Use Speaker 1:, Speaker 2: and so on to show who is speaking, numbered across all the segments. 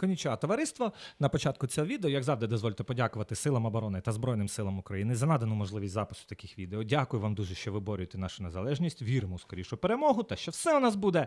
Speaker 1: Конічого товариство. На початку цього відео, як завжди, дозвольте подякувати силам оборони та Збройним силам України за надану можливість запису таких відео. Дякую вам дуже, що ви борюєте нашу незалежність. Віримо у скорішу перемогу та що все у нас буде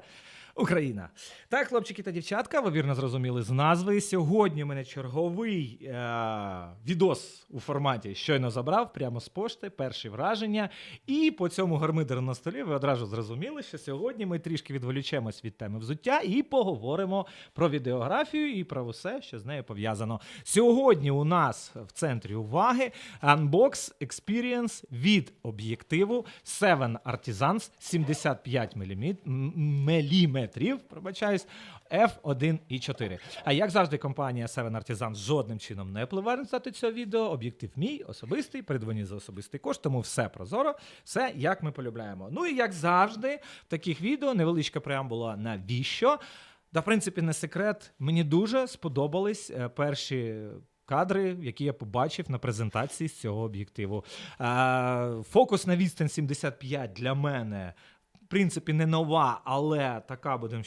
Speaker 1: Україна. Так, хлопчики та дівчатка, ви вірно зрозуміли з назви. Сьогодні у мене черговий е- відос у форматі щойно забрав прямо з пошти, перші враження. І по цьому гармидеру на столі ви одразу зрозуміли, що сьогодні ми трішки відволічемось від теми взуття і поговоримо про відеографію і про все, що з нею пов'язано. Сьогодні у нас в центрі уваги Unbox Experience від об'єктиву 7 Artisans 75 мм, пробачаюсь, F1.4. А як завжди, компанія 7 Artisans жодним чином не впливає на результати цього відео. Об'єктив мій особистий, придбані за особистий кошт, тому все прозоро, все як ми полюбляємо. Ну і як завжди, в таких відео невеличка преамбула навіщо. Та, в принципі, не секрет. Мені дуже сподобались е, перші. Кадри, які я побачив на презентації з цього об'єктиву. Е, Фокус на відстань 75 для мене, в принципі, не нова, але така будемо,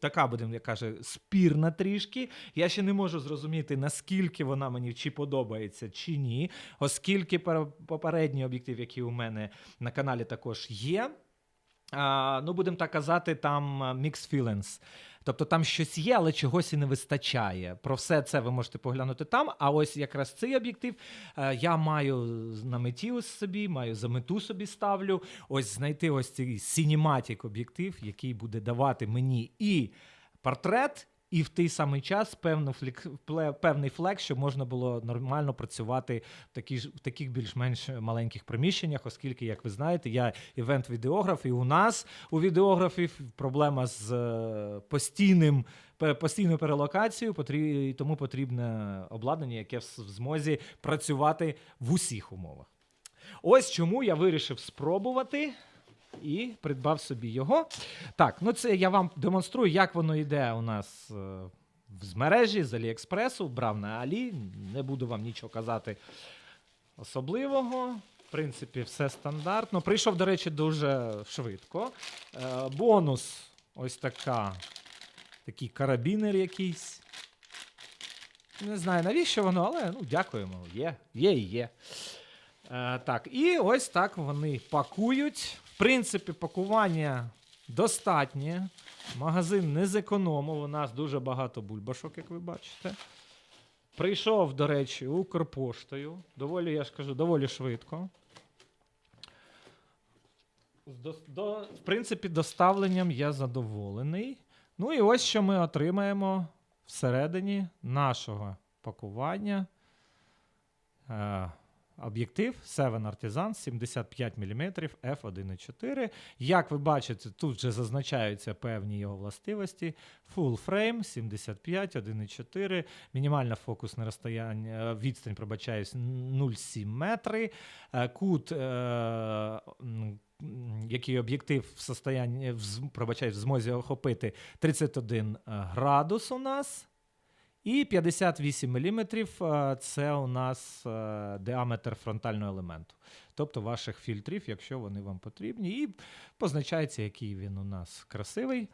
Speaker 1: така будем, як каже, спірна трішки. Я ще не можу зрозуміти, наскільки вона мені чи подобається, чи ні, оскільки пер- попередній об'єктив, який у мене на каналі також є. Ну, будемо так казати, там mixed feelings. Тобто там щось є, але чогось і не вистачає. Про все це ви можете поглянути там. А ось якраз цей об'єктив е, я маю на меті ось собі, маю за мету собі ставлю. Ось знайти ось цей синіматік об'єктив, який буде давати мені і портрет. І в той самий час певний флік, певний флекс, щоб можна було нормально працювати в, такі ж, в таких більш-менш маленьких приміщеннях, оскільки, як ви знаєте, я івент-відеограф, і у нас у відеографів проблема з е, постійним. Постійною перелокацією потрі- тому потрібне обладнання, яке в змозі працювати в усіх умовах. Ось чому я вирішив спробувати і придбав собі його. Так, ну це я вам демонструю, як воно йде у нас е, з мережі, з Аліекспресу. Брав на Алі. Не буду вам нічого казати особливого. В принципі, все стандартно. Прийшов, до речі, дуже швидко. Е, бонус ось така. Такий карабінер якийсь. Не знаю, навіщо воно, але ну, дякуємо. Є, є і є. Е, так, і ось так вони пакують. Принципі, пакування достатнє. Магазин не зекономив. У нас дуже багато бульбашок, як ви бачите. Прийшов, до речі, Укрпоштою. Доволі, я ж кажу, доволі швидко. З дос- До, в принципі, доставленням я задоволений. Ну і ось що ми отримаємо всередині нашого пакування. Об'єктив 7 Artisan 75 мм f1.4. Як ви бачите, тут вже зазначаються певні його властивості. Full frame 75, 1.4, мінімальна фокусне розстояння, е, відстань, пробачаюсь, 0,7 метри. Е, Кут, е, який об'єктив в состоянні, в, в змозі охопити 31 градус у нас. І 58 мм це у нас е, діаметр фронтального елементу, тобто ваших фільтрів, якщо вони вам потрібні. І позначається, який він у нас красивий.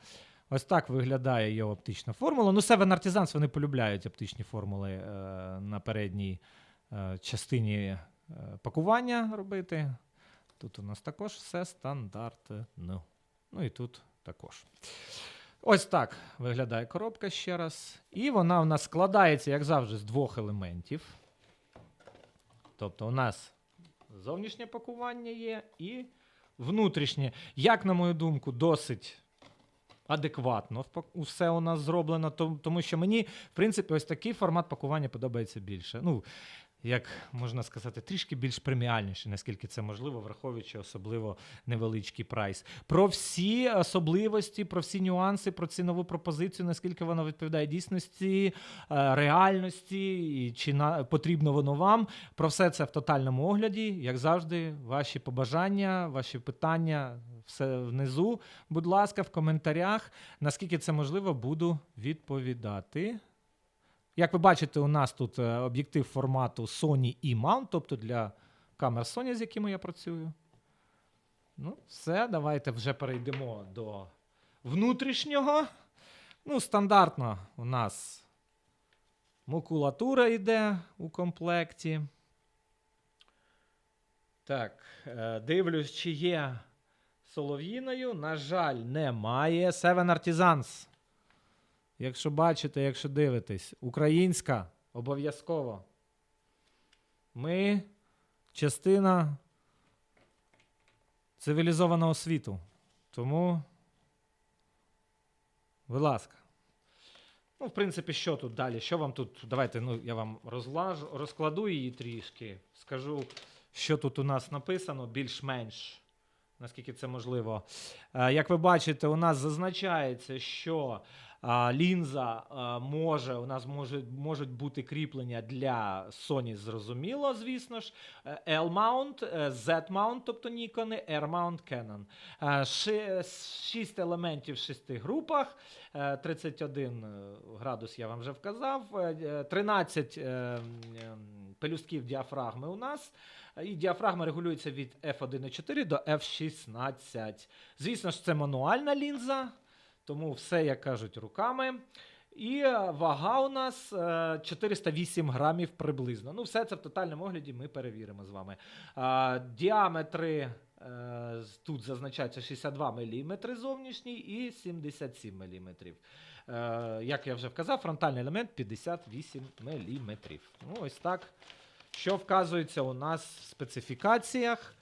Speaker 1: Ось так виглядає його оптична формула. Ну, Seven Artisans вони полюбляють оптичні формули е, на передній е, частині е, пакування робити. Тут у нас також все стандартно. Ну і тут також. Ось так виглядає коробка ще раз. І вона у нас складається, як завжди, з двох елементів. Тобто, у нас зовнішнє пакування є і внутрішнє. Як, на мою думку, досить адекватно все у нас зроблено, тому що мені, в принципі, ось такий формат пакування подобається більше. Ну, як можна сказати, трішки більш преміальніше, наскільки це можливо, враховуючи особливо невеличкий прайс. Про всі особливості, про всі нюанси, про цінову пропозицію, наскільки вона відповідає дійсності, е, реальності, і чи на, потрібно воно вам. Про все це в тотальному огляді. Як завжди, ваші побажання, ваші питання. Все внизу, будь ласка, в коментарях. Наскільки це можливо, буду відповідати. Як ви бачите, у нас тут е, об'єктив формату Sony E-mount, тобто для камер Sony, з якими я працюю. Ну, все, давайте вже перейдемо до внутрішнього. Ну, стандартно у нас Макулатура йде у комплекті. Так, е, дивлюсь, чи є солов'їною. На жаль, немає. Seven Artisans. Якщо бачите, якщо дивитесь, українська обов'язково. Ми частина цивілізованого світу. Тому, будь ласка. Ну, в принципі, що тут далі? Що вам тут? Давайте ну, я вам розлажу, розкладу її трішки. Скажу, що тут у нас написано більш-менш, наскільки це можливо. Е, як ви бачите, у нас зазначається, що лінза може, у нас може, можуть бути кріплення для Sony, зрозуміло, звісно ж. Е, L-mount, е, Z-mount, тобто Nikon, R-mount Canon. Е, Шість елементів в шести групах. Е, 31 градус я вам вже вказав. Е, е, 13 е, м, ем, пелюстків діафрагми у нас. І діафрагма регулюється від F1.4 до F16. Звісно ж, це мануальна лінза, тому все, як кажуть, руками. І е, вага у нас е, 408 грамів приблизно. Ну, все це в тотальному огляді ми перевіримо з вами. Діаметри е, тут зазначаються 62 мм зовнішній і 77 мм. Е, Як я вже вказав, фронтальний елемент 58 мм. Ну, ось так. Що вказується у нас в специфікаціях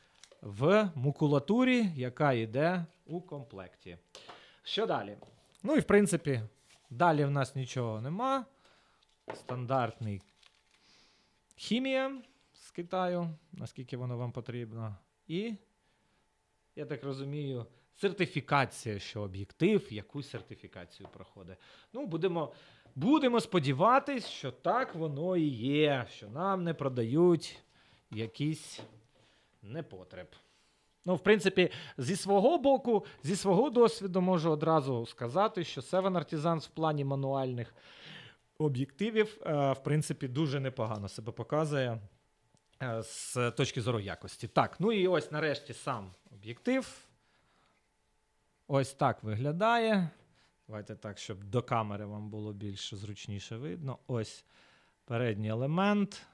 Speaker 1: в мукулатурі, яка йде у комплекті. Що далі? Ну і в принципі, далі в нас нічого нема. Стандартний хімія з Китаю, наскільки воно вам потрібно. І, я так розумію, сертифікація, що об'єктив якусь сертифікацію проходить. Ну, будемо, будемо сподіватись, що так воно і є, що нам не продають якийсь непотреб. Ну, в принципі, зі свого боку, зі свого досвіду можу одразу сказати, що Seven Artisans в плані мануальних об'єктивів, е, в принципі, дуже непогано себе показує е, з точки зору якості. Так, ну і ось нарешті сам об'єктив. Ось так виглядає. Давайте так, щоб до камери вам було більш зручніше видно. Ось передній елемент.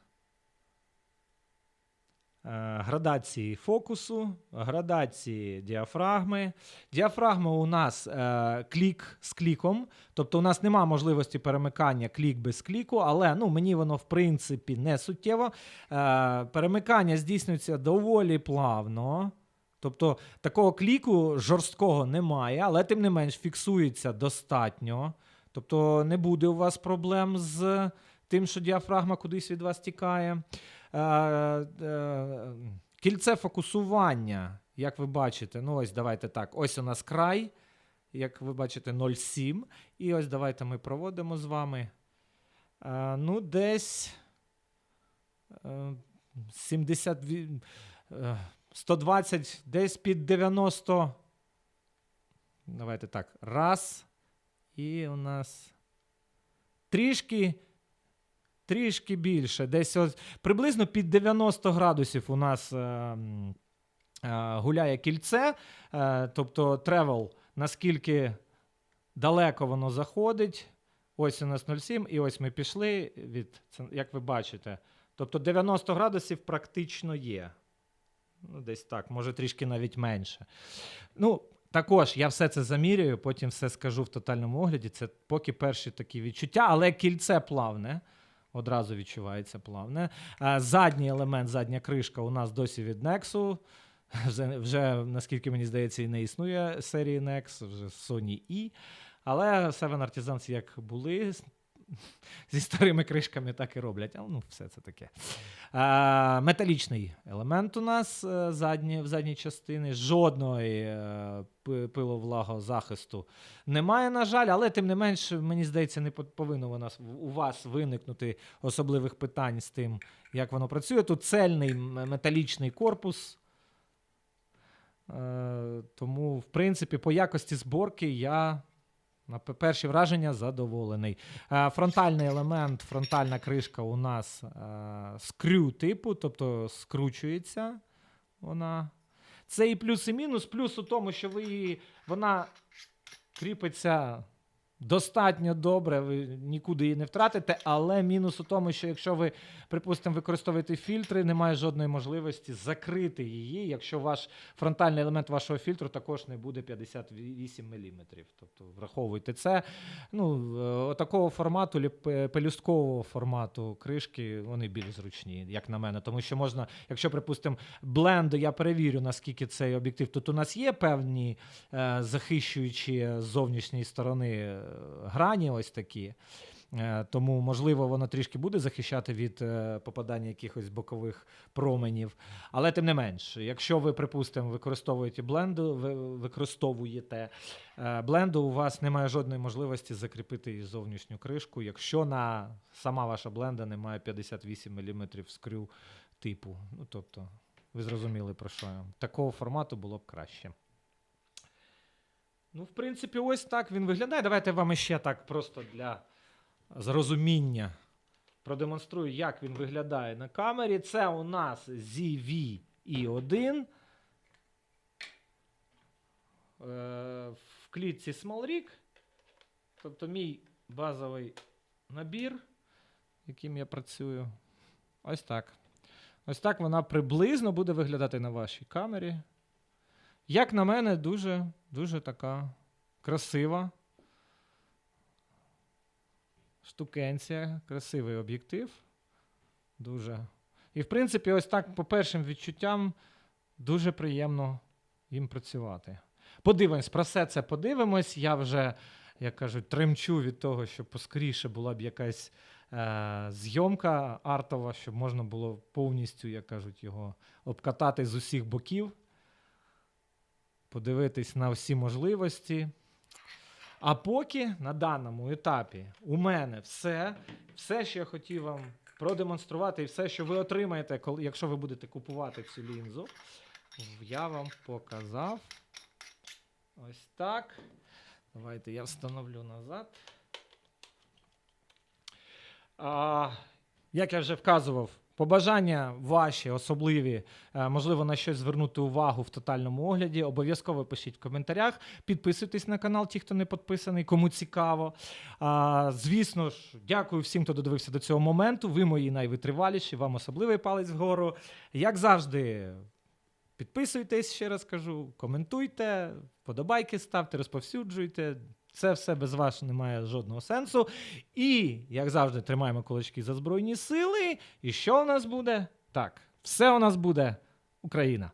Speaker 1: Е, Градації фокусу, градації діафрагми. Діафрагма у нас е, клік з кліком, тобто у нас нема можливості перемикання клік без кліку, але ну, мені воно в принципі не суттєво. Е, перемикання здійснюється доволі плавно. Тобто такого кліку жорсткого немає, але тим не менш фіксується достатньо. Тобто не буде у вас проблем з тим, що діафрагма кудись від вас тікає. Е, е, Кільце фокусування, як ви бачите, ну ось давайте так. Ось у нас край, як ви бачите, 0,7. І ось давайте ми проводимо з вами. Е, Ну, десь е, 70, е, 120, десь під 90. Давайте так. Раз. І у нас трішки. Трішки більше. Десь ось, приблизно під 90 градусів у нас е, е, гуляє кільце. Е, тобто тревел, наскільки далеко воно заходить. Ось у нас 0,7, і ось ми пішли від, як ви бачите. Тобто 90 градусів практично є. Ну, десь так, може трішки навіть менше. Ну, також я все це замірюю, потім все скажу в тотальному огляді. Це поки перші такі відчуття, але кільце плавне. Одразу відчувається плавне. Е, Задній елемент, задня кришка у нас досі від Nexu. Вже, вже наскільки мені здається, і не існує серії Nex, вже Sony E. Але Seven Artisans як були зі старими кришками, так і роблять. Але ну, все це таке. Е, металічний елемент у нас е, задні, в задній частині. Жодної е, пи- пиловлагозахисту немає, на жаль, але тим не менш, мені здається, не повинно у нас у вас виникнути особливих питань з тим, як воно працює. Тут цельний металічний корпус. Е, тому, в принципі, по якості зборки я на перші враження задоволений. Е, Фронтальний елемент, фронтальна кришка у нас е, скрю типу, тобто скручується вона. Це і плюс, і мінус. Плюс у тому, що ви її, вона кріпиться достатньо добре, ви нікуди її не втратите, але мінус у тому, що якщо ви, припустимо, використовуєте фільтри, немає жодної можливості закрити її, якщо ваш фронтальний елемент вашого фільтру також не буде 58 мм. Тобто враховуйте це. Ну, е, такого формату, пелюсткового формату кришки, вони більш зручні, як на мене. Тому що можна, якщо, припустимо, бленд, я перевірю, наскільки цей об'єктив. Тут у нас є певні е, захищуючі з зовнішньої сторони грані, ось такі. Е, Тому, можливо, воно трішки буде захищати від е, попадання якихось бокових променів. Але тим не менш, якщо ви, припустимо, використовуєте бленду, ви використовуєте е, бленду, у вас немає жодної можливості закріпити її зовнішню кришку, якщо на сама ваша бленда не має 58 мм скрю типу. Ну, тобто, ви зрозуміли про що. Такого формату було б краще. Ну, в принципі, ось так він виглядає. Давайте вам ще так просто для зрозуміння продемонструю, як він виглядає на камері. Це у нас ZV-E1. Е, в клітці SmallRig. Тобто мій базовий набір, яким я працюю. Ось так. Ось так вона приблизно буде виглядати на вашій камері. Як на мене, дуже, дуже така красива штукенція, красивий об'єктив. Дуже. І, в принципі, ось так, по першим відчуттям, дуже приємно їм працювати. Подивимось, про все це подивимось. Я вже, як кажуть, тремчу від того, щоб поскоріше була б якась е- зйомка артова, щоб можна було повністю, як кажуть, його обкатати з усіх боків, подивитись на всі можливості. А поки на даному етапі у мене все, все, що я хотів вам продемонструвати, і все, що ви отримаєте, коли, якщо ви будете купувати цю лінзу, я вам показав. Ось так. Давайте я встановлю назад. А, як я вже вказував, побажання ваші особливі, е, можливо, на щось звернути увагу в тотальному огляді. Обов'язково пишіть в коментарях. Підписуйтесь на канал, ті, хто не підписаний, кому цікаво. Звісно ж, дякую всім, хто додивився до цього моменту. Ви мої найвитриваліші, вам особливий палець вгору. Як завжди. Підписуйтесь, ще раз кажу, коментуйте, подобайки ставте, розповсюджуйте. Це все без вас не має жодного сенсу. І, як завжди, тримаємо кулачки за Збройні сили. І що у нас буде? Так, все у нас буде Україна.